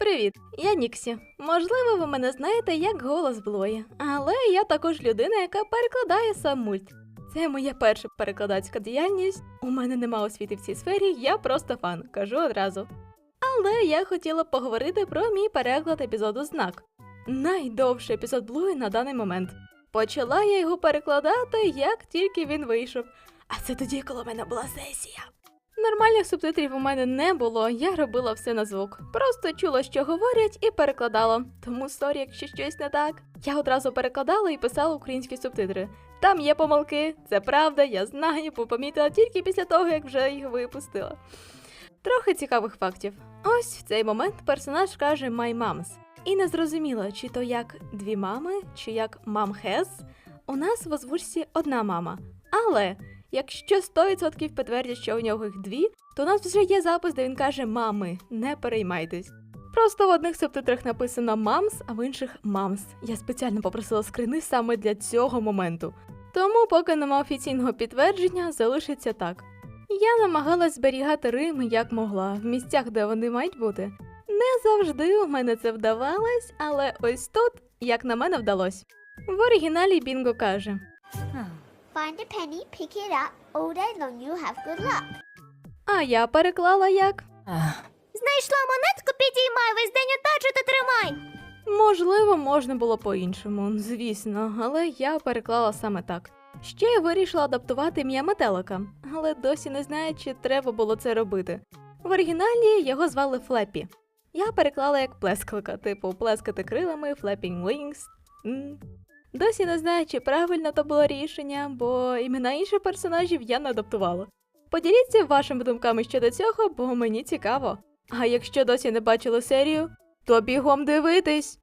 Привіт, я Ніксі. Можливо, ви мене знаєте як голос Блої, але я також людина, яка перекладає сам мульт. Це моя перша перекладацька діяльність. У мене нема освіти в цій сфері, я просто фан, кажу одразу. Але я хотіла поговорити про мій переклад епізоду знак. Найдовший епізод Блуї на даний момент. Почала я його перекладати, як тільки він вийшов. А це тоді, коли в мене була сесія. Нормальних субтитрів у мене не було, я робила все на звук. Просто чула, що говорять, і перекладала. Тому сорі, якщо щось не так. Я одразу перекладала і писала українські субтитри. Там є помилки, це правда, я знаю, бо помітила тільки після того, як вже їх випустила. Трохи цікавих фактів. Ось в цей момент персонаж каже «My moms». І не зрозуміло, чи то як дві мами, чи як мам has. У нас в озвучці одна мама. Але Якщо 100% підтвердять, що у нього їх дві, то у нас вже є запис, де він каже мами, не переймайтесь. Просто в одних субтитрах написано мамс, а в інших мамс. Я спеціально попросила скрини саме для цього моменту. Тому, поки нема офіційного підтвердження, залишиться так. Я намагалась зберігати рими як могла, в місцях, де вони мають бути. Не завжди у мене це вдавалось, але ось тут, як на мене, вдалось. В оригіналі Бінго каже: Find a penny, pick it up. All day long you have good luck. А я переклала як. Знайшла монетку, підіймай, весь день отачу та тримай. Можливо, можна було по-іншому, звісно, але я переклала саме так. Ще я вирішила адаптувати ім'я метелика, але досі не знаю, чи треба було це робити. В оригіналі його звали Флеппі. Я переклала як плескалка, типу плескати крилами, flapping wings. Досі не знаю, чи правильно то було рішення, бо імена інших персонажів я не адаптувала. Поділіться вашими думками щодо цього, бо мені цікаво. А якщо досі не бачили серію, то бігом дивитись.